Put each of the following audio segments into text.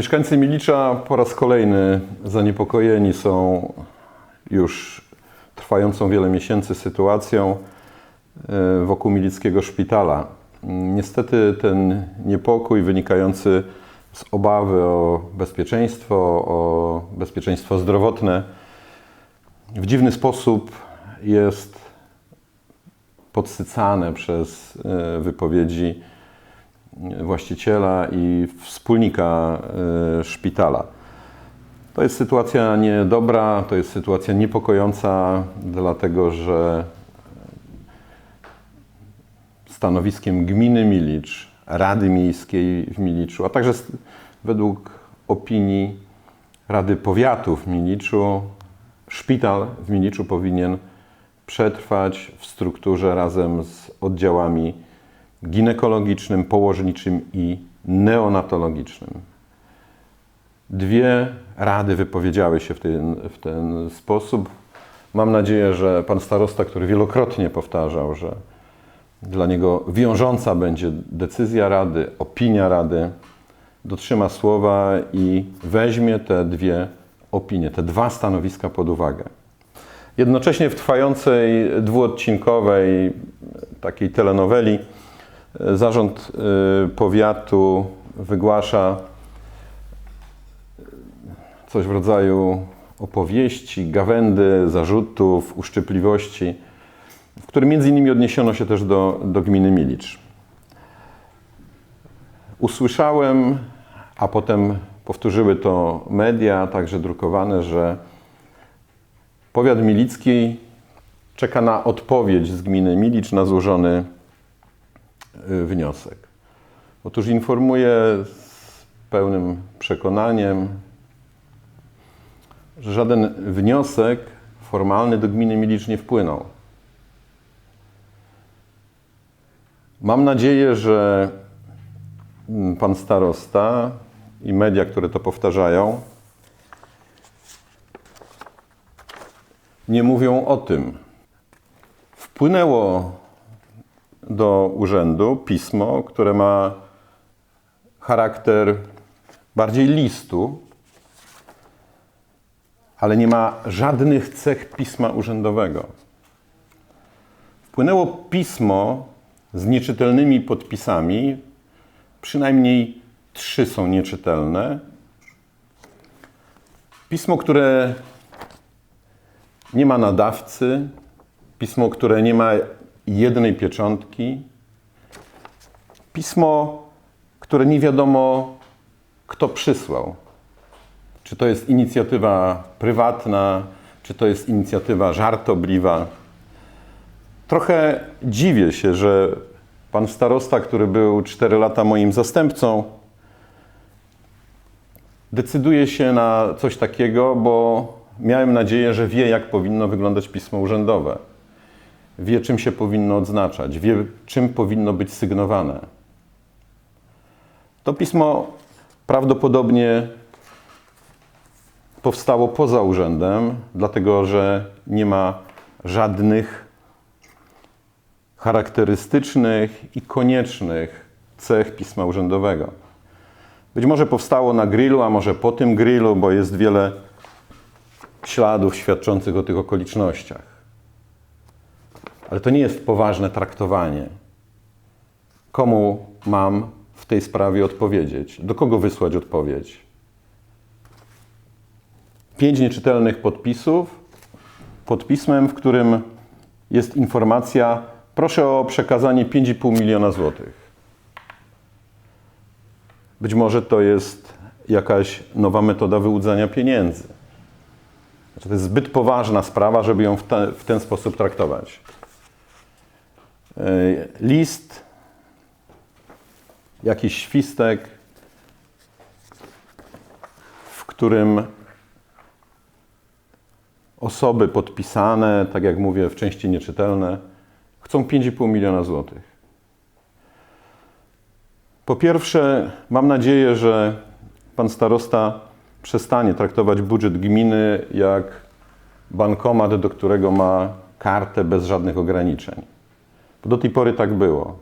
Mieszkańcy Milicza po raz kolejny zaniepokojeni są już trwającą wiele miesięcy sytuacją e, wokół Milickiego Szpitala. Niestety ten niepokój wynikający z obawy o bezpieczeństwo, o bezpieczeństwo zdrowotne w dziwny sposób jest podsycane przez e, wypowiedzi właściciela i wspólnika e, szpitala. To jest sytuacja niedobra, to jest sytuacja niepokojąca, dlatego że stanowiskiem gminy Milicz, Rady Miejskiej w Miliczu, a także według opinii Rady Powiatu w Miliczu, szpital w Miliczu powinien przetrwać w strukturze razem z oddziałami ginekologicznym, położniczym i neonatologicznym. Dwie rady wypowiedziały się w ten, w ten sposób. Mam nadzieję, że pan starosta, który wielokrotnie powtarzał, że dla niego wiążąca będzie decyzja rady, opinia rady, dotrzyma słowa i weźmie te dwie opinie, te dwa stanowiska pod uwagę. Jednocześnie w trwającej dwuodcinkowej takiej telenoweli zarząd e, powiatu wygłasza coś w rodzaju opowieści, gawędy, zarzutów, uszczypliwości, w którym między innymi odniesiono się też do, do gminy Milicz. Usłyszałem, a potem powtórzyły to media, także drukowane, że powiat milicki czeka na odpowiedź z gminy Milicz na złożony y, wniosek. Otóż informuję z pełnym przekonaniem, że żaden wniosek formalny do gminy Milicz nie wpłynął. Mam nadzieję, że mm, pan starosta i media, które to powtarzają, nie mówią o tym. Wpłynęło do urzędu pismo, które ma charakter bardziej listu, ale nie ma żadnych cech pisma urzędowego. Wpłynęło pismo z nieczytelnymi podpisami, przynajmniej trzy są nieczytelne. Pismo, które nie ma nadawcy, pismo, które nie ma jednej pieczątki, pismo, które nie wiadomo, kto przysłał. Czy to jest inicjatywa prywatna, czy to jest inicjatywa żartobliwa. Trochę dziwię się, że pan starosta, który był 4 lata moim zastępcą, decyduje się na coś takiego, bo miałem nadzieję, że wie, jak powinno wyglądać pismo urzędowe. Wie, czym się powinno odznaczać, wie, czym powinno być sygnowane. To pismo prawdopodobnie powstało poza urzędem, dlatego że nie ma żadnych charakterystycznych i koniecznych cech pisma urzędowego. Być może powstało na grillu, a może po tym grillu, bo jest wiele śladów świadczących o tych okolicznościach. Ale to nie jest poważne traktowanie. Komu mam w tej sprawie odpowiedzieć? Do kogo wysłać odpowiedź? Pięć nieczytelnych podpisów pod pismem, w którym jest informacja: proszę o przekazanie 5,5 miliona złotych. Być może to jest jakaś nowa metoda wyłudzania pieniędzy. Znaczy, to jest zbyt poważna sprawa, żeby ją w, te, w ten sposób traktować. Yy, List, jakiś świstek, w którym osoby podpisane, tak jak mówię, w części nieczytelne, chcą 5,5 miliona złotych. Po pierwsze, mam nadzieję, że pan starosta przestanie traktować budżet gminy jak bankomat, do którego ma kartę bez żadnych ograniczeń. Bo do tej pory tak było.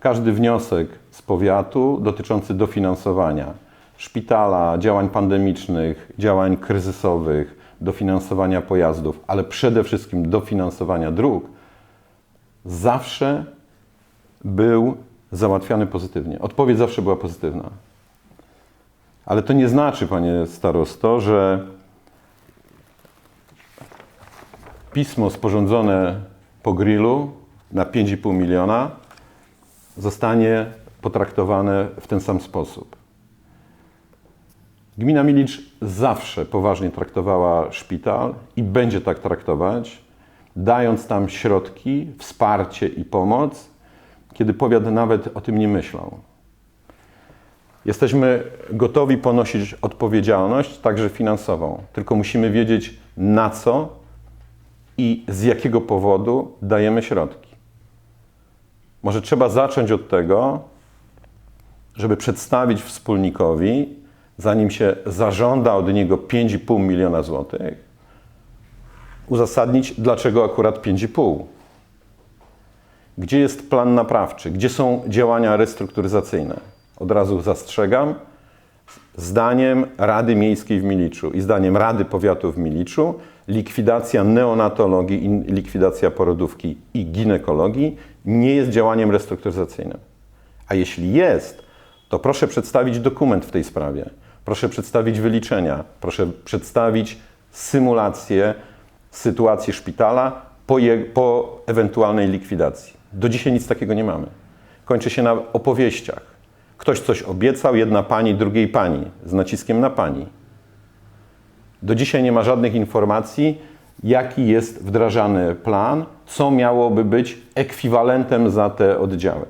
Każdy wniosek z powiatu dotyczący dofinansowania szpitala, działań pandemicznych, działań kryzysowych, dofinansowania pojazdów, ale przede wszystkim dofinansowania dróg, zawsze był załatwiany pozytywnie. Odpowiedź zawsze była pozytywna. Ale to nie znaczy, panie starosto, że pismo sporządzone po grillu na 5,5 miliona zostanie potraktowane w ten sam sposób. Gmina Milicz zawsze poważnie traktowała szpital i będzie tak traktować, dając tam środki, wsparcie i pomoc, kiedy powiat nawet o tym nie myślał. Jesteśmy gotowi ponosić odpowiedzialność, także finansową, tylko musimy wiedzieć na co i z jakiego powodu dajemy środki. Może trzeba zacząć od tego, żeby przedstawić wspólnikowi, zanim się zażąda od niego 5,5 miliona złotych, uzasadnić, dlaczego akurat 5,5. Gdzie jest plan naprawczy? Gdzie są działania restrukturyzacyjne? Od razu zastrzegam, zdaniem Rady Miejskiej w Miliczu i zdaniem Rady Powiatu w Miliczu likwidacja neonatologii i likwidacja porodówki i ginekologii nie jest działaniem restrukturyzacyjnym. A jeśli jest, to proszę przedstawić dokument w tej sprawie. Proszę przedstawić wyliczenia, proszę przedstawić symulację sytuacji szpitala po, je, po ewentualnej likwidacji. Do dzisiaj nic takiego nie mamy. Kończy się na opowieściach. Ktoś coś obiecał, jedna pani, drugiej pani, z naciskiem na pani. Do dzisiaj nie ma żadnych informacji, jaki jest wdrażany plan, co miałoby być ekwiwalentem za te oddziały.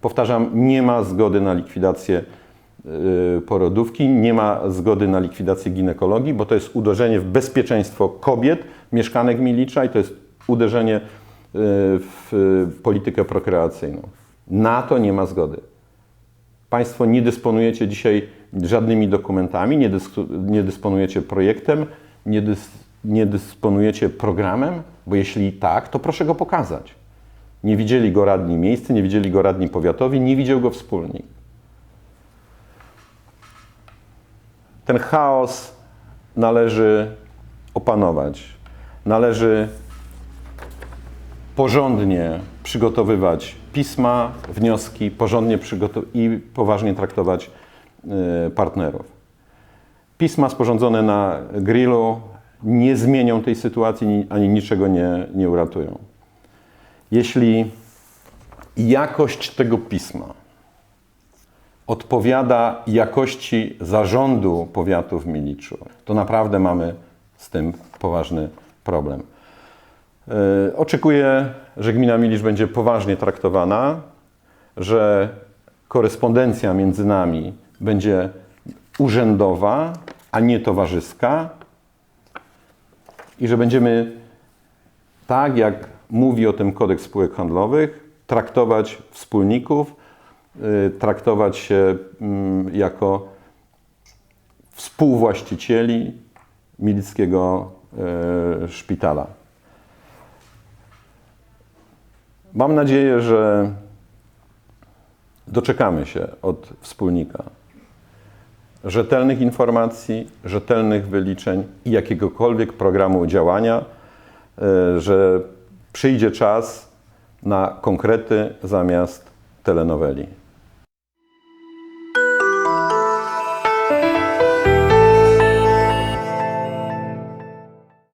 Powtarzam, nie ma zgody na likwidację y, porodówki, nie ma zgody na likwidację ginekologii, bo to jest uderzenie w bezpieczeństwo kobiet, mieszkanek Milicza i to jest uderzenie y, w politykę prokreacyjną. Na to nie ma zgody. Państwo nie dysponujecie dzisiaj żadnymi dokumentami, nie, dys- nie dysponujecie projektem, nie, dys- nie dysponujecie programem, bo jeśli tak, to proszę go pokazać. Nie widzieli go radni miejscy, nie widzieli go radni powiatowi, nie widział go wspólnik. Ten chaos należy opanować. Należy porządnie przygotowywać pisma, wnioski, porządnie przygotow- i poważnie traktować y, partnerów. Pisma sporządzone na grillu nie zmienią tej sytuacji ni- ani niczego nie, nie uratują. Jeśli jakość tego pisma odpowiada jakości zarządu powiatu w Miliczu, to naprawdę mamy z tym poważny problem. Yy, Oczekuję, że gmina Milicz będzie poważnie traktowana, że korespondencja między nami będzie urzędowa, a nie towarzyska i że będziemy tak, jak mówi o tym kodeks spółek handlowych, traktować wspólników, yy, traktować się mm, jako współwłaścicieli milickiego yy, szpitala. Mam nadzieję, że doczekamy się od wspólnika rzetelnych informacji, rzetelnych wyliczeń i jakiegokolwiek programu działania, y, że przyjdzie czas na konkrety zamiast telenoweli.